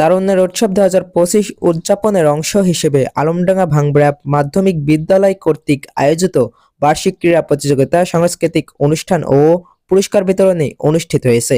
তারুণ্যের উৎসব দু হাজার পঁচিশ উদযাপনের অংশ হিসেবে আলমডাঙ্গা ভাঙড়া মাধ্যমিক বিদ্যালয় কর্তৃক আয়োজিত বার্ষিক ক্রীড়া প্রতিযোগিতা, সাংস্কৃতিক অনুষ্ঠান ও পুরস্কার বিতরণী অনুষ্ঠিত হয়েছে।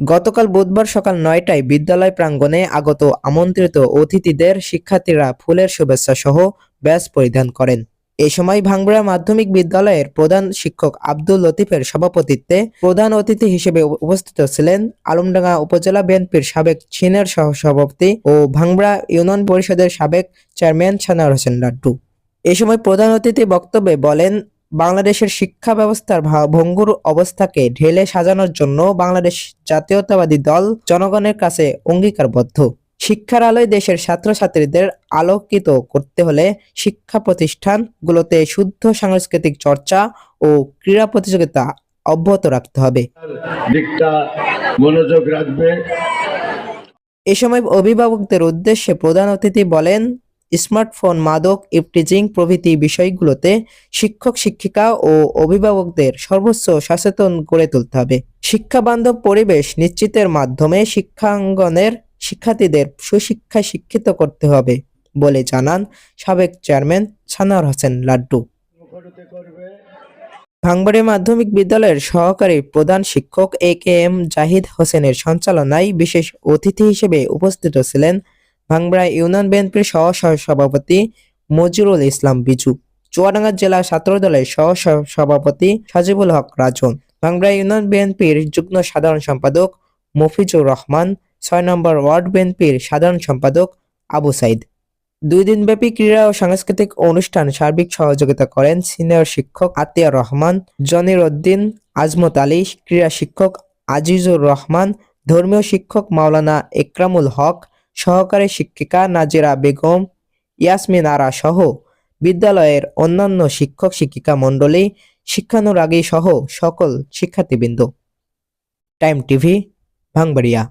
গতকাল বুধবার সকাল নয়টায় বিদ্যালয় প্রাঙ্গণে আগত আমন্ত্রিত অতিথিদের শিক্ষার্থীরা ফুলের শুভেচ্ছা সহ ব্যাজ পরিধান করেন। এ সময় ভাঙ্গুড়া মাধ্যমিক বিদ্যালয়ের প্রধান শিক্ষক আব্দুল লতিফের সভাপতিত্বে প্রধান অতিথি হিসেবে উপ- উপস্থিত ছিলেন আলমডাঙ্গা উপজেলা বিএনপির সাবেক সিনিয়র সহ সভাপতি ও ভাঙ্গুড়া ইউনিয়ন পরিষদের সাবেক চেয়ারম্যান সানার হোসেন লাড্ডু। এ সময় প্রধান অতিথি বক্তব্যে বলেন, বাংলাদেশের শিক্ষা ব্যবস্থার ভঙ্গুর অবস্থাকে ঢেলে সাজানোর জন্য বাংলাদেশ জাতীয়তাবাদী দল জনগণের কাছে অঙ্গীকারবদ্ধ। শিক্ষার আলোয় দেশের ছাত্রছাত্রীদের আলোকিত করতে হলে শিক্ষা প্রতিষ্ঠানগুলোতে শুদ্ধ সাংস্কৃতিক চর্চা ও ক্রীড়া প্রতিযোগিতা অব্যাহত রাখতে হবে। দিকটা মনোযোগ রাখবে। এ সময় অভিভাবকদের উদ্দেশ্যে প্রধান অতিথি বলেন স্মার্টফোন মাদক ইফটিজিং প্রভৃতি বিষয়গুলোতে শিক্ষক শিক্ষিকা ও অভিভাবকদের সর্বোচ্চ সচেতন করে তুলতে হবে। শিক্ষা বান্ধব পরিবেশ নিশ্চিতের মাধ্যমে শিক্ষাঙ্গনের শিক্ষার্থীদের সুশিক্ষায় শিক্ষিত করতে হবে বলে জানান সাবেক চেয়ারম্যান সানার হোসেন লাড্ডু। ভাঙবাড়ি মাধ্যমিক বিদ্যালয়ের সহকারী প্রধান শিক্ষক এ কে এম জাহিদ হোসেনের সঞ্চালনায় বিশেষ অতিথি হিসেবে উপস্থিত ছিলেন ভাঙবাড়া ইউনিয়ন বিএনপির সহ সভাপতি মজিরুল ইসলাম বিজু, চুয়াডাঙ্গা জেলা ছাত্রদলের সহ সভাপতি সাজিবুল হক রাজন ভাঙবাড়া ইউনিয়ন বিএনপির যুগ্ম সাধারণ সম্পাদক মফিজুর রহমান ছয় নম্বর ওয়ার্ড বিএনপির সাধারণ সম্পাদক আবু সাইদ। দুই দিনব্যাপী ক্রীড়া ও সাংস্কৃতিক অনুষ্ঠান সার্বিক সহযোগিতা করেন সিনিয়র শিক্ষক আতিয়া রহমান, জনির উদ্দিন, আজমত আলী, ক্রীড়া শিক্ষক আজিজুর রহমান, ধর্মীয় শিক্ষক মাওলানা একরামুল হক, সহকারী শিক্ষিকা নাজিরা বেগম, ইয়াসমিন আরা সহ বিদ্যালয়ের অন্যান্য শিক্ষক শিক্ষিকা মণ্ডলী, শিক্ষানুরাগী সহ সকল শিক্ষার্থীবৃন্দ। Time TV ভাঙবাড়িয়া